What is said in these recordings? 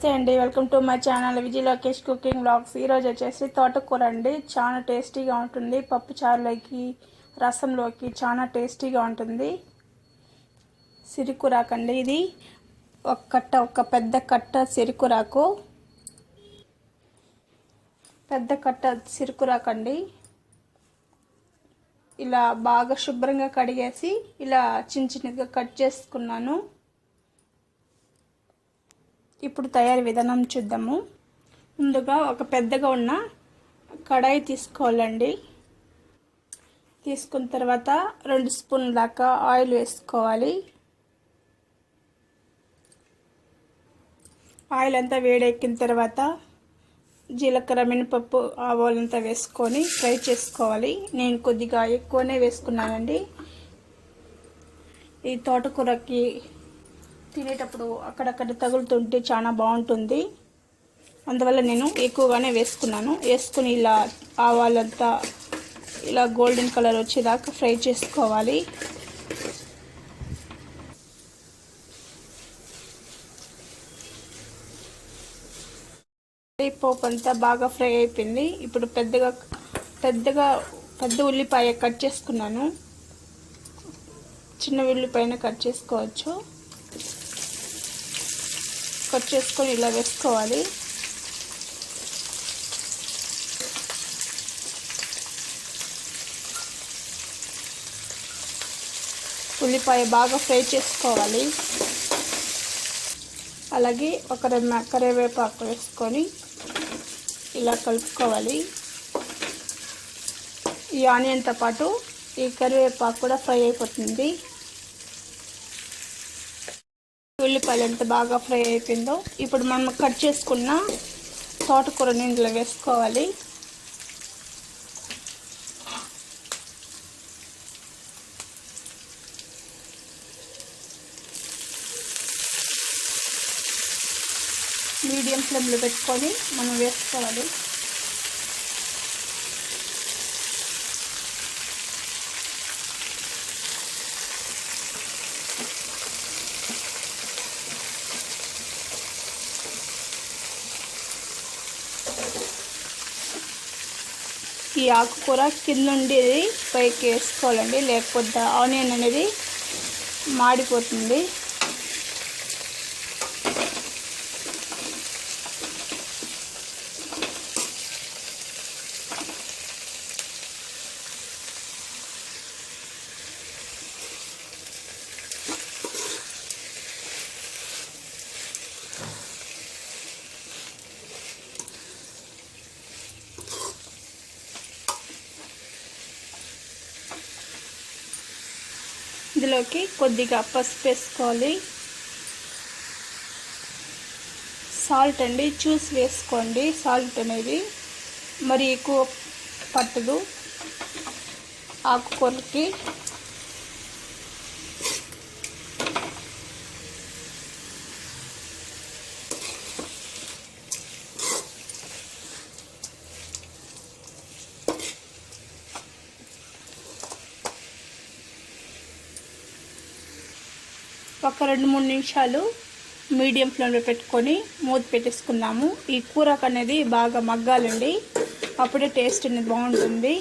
నమస్తే అండి. Welcome to my channel Vijay Lokesh cooking blogs ఈరోజు వచ్చేసి తోటకూర అండి. చాలా టేస్టీగా ఉంటుంది. పప్పు చారులోకి రసంలోకి చాలా టేస్టీగా ఉంటుంది. సిరికూరాకండి ఇది. ఒక కట్ట ఒక పెద్ద కట్ట సిరికూరాకు. పెద్ద కట్ట సిరుకురాకండి. ఇలా బాగా శుభ్రంగా కడిగేసి ఇలా చిన్న చిన్నగా కట్ చేసుకున్నాను. ఇప్పుడు తయారీ విధానం చూద్దాము. ముందుగా ఒక పెద్దగా ఉన్న కడాయి తీసుకోవాలండి. తీసుకున్న తర్వాత రెండు స్పూన్ దాకా ఆయిల్ వేసుకోవాలి. ఆయిల్ అంతా వేడెక్కిన తర్వాత జీలకర్ర మినపప్పు ఆవాలంతా వేసుకొని ఫ్రై చేసుకోవాలి. నేను కొద్దిగా ఎక్కువనే వేసుకున్నానండి. ఈ తోటకూరకి తినేటప్పుడు అక్కడక్కడ తగులుతుంటే చాలా బాగుంటుంది. అందువల్ల నేను ఎక్కువగానే వేసుకున్నాను. వేసుకుని ఇలా ఆవాలంతా ఇలా గోల్డెన్ కలర్ వచ్చేదాకా ఫ్రై చేసుకోవాలి. పోపు అంతా బాగా ఫ్రై అయిపోయింది. ఇప్పుడు పెద్దగా పెద్దగా పెద్ద ఉల్లిపాయ కట్ చేసుకున్నాను. చిన్న ఉల్లిపాయన కట్ చేసుకోవచ్చు. కట్ చేసుకొని ఇలా వేసుకోవాలి. ఉల్లిపాయ బాగా ఫ్రై చేసుకోవాలి. అలాగే ఒక రెండు కరివేపాకు వేసుకొని ఇలా కలుపుకోవాలి. ఈ ఆనియన్తో పాటు ఈ కరివేపాకు కూడా ఫ్రై అయిపోతుంది. ఉల్లిపాయలు ఎంత బాగా ఫ్రై అయిపోయిందో ఇప్పుడు మనం కట్ చేసుకున్న తోటకూర ఇందులో వేసుకోవాలి. మీడియం ఫ్లేమ్లో పెట్టుకొని మనం వేసుకోవాలి. ఈ ఆకుకూర కింద నుండి పైకి వేసుకోవాలండి. లేకపోతే ఆనియన్ అనేది మాడిపోతుంది. ఇందులోకి కొద్దిగా పసుపు వేసుకోవాలి. సాల్ట్ అండి చూసి వేసుకోండి. సాల్ట్ అనేది మరి ఎక్కువ పట్టదు. ఆకుకూరకి ఒక రెండు మూడు నిమిషాలు మీడియం ఫ్లేమ్లో పెట్టుకొని మూత పెట్టేసుకుందాము. ఈ కూరకు అనేది బాగా మగ్గాలండి. అప్పుడే టేస్ట్ అనేది బాగుంటుంది.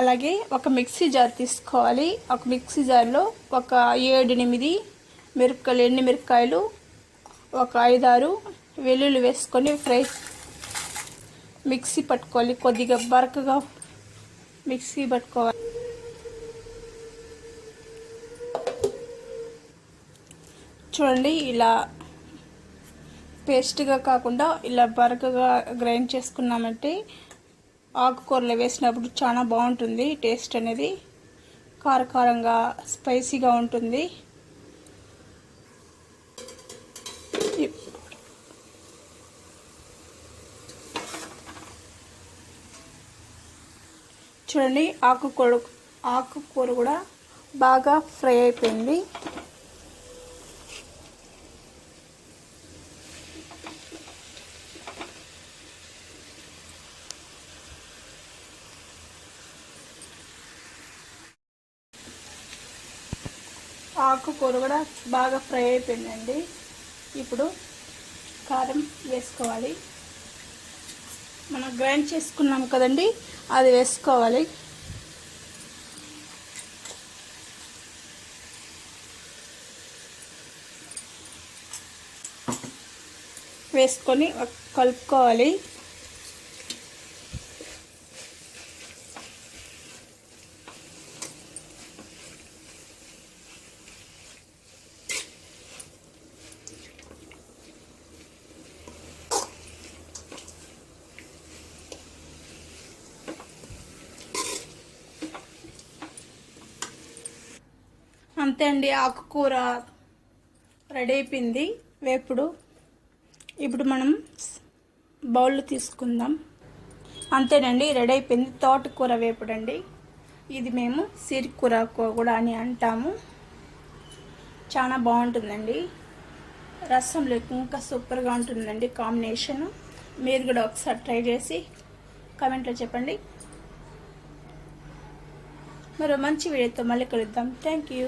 అలాగే ఒక మిక్సీ జార్ తీసుకోవాలి. ఒక మిక్సీ జార్లో ఒక ఏడు ఎనిమిది మిరపకాయలు ఎన్ని మిరపకాయలు ఒక ఐదారు వెల్లుల్లి వేసుకొని ఫ్రై మిక్సీ పట్టుకోవాలి. కొద్దిగా బరకగా మిక్సీ పట్టుకోవాలి. చూడండి ఇలా పేస్ట్గా కాకుండా ఇలా బరకగా గ్రైండ్ చేసుకున్నామంటే ఆకుకూరలు వేసినప్పుడు చాలా బాగుంటుంది టేస్ట్ అనేది కారకారంగా స్పైసీగా ఉంటుంది. చూడండి ఆకుకూర ఆకుకూర కూడా బాగా ఫ్రై అయిపోయింది. ఆకుకూర కూడా బాగా ఫ్రై అయిపోయిందండి. ఇప్పుడు కారం వేసుకోవాలి. మనం గ్రైండ్ చేసుకున్నాం కదండి అది వేసుకోవాలి. వేసుకొని కలుపుకోవాలి. అంతే అండి ఆకుకూర రెడీ అయిపోయింది. వేపుడు. ఇప్పుడు మనం బౌల్ తీసుకుందాం. అంతేనండి రెడీ అయిపోయింది. తోటకూర వేపుడు అండి ఇది మేము సిరికూర కూడా అని అంటాము. చాలా బాగుంటుందండి. రసంలో ఇంకా సూపర్గా ఉంటుందండి కాంబినేషన్. మీరు కూడా ఒకసారి ట్రై చేసి కామెంట్లో చెప్పండి. మరో మంచి వీడియోతో మళ్ళీ కలుద్దాం. Thank you.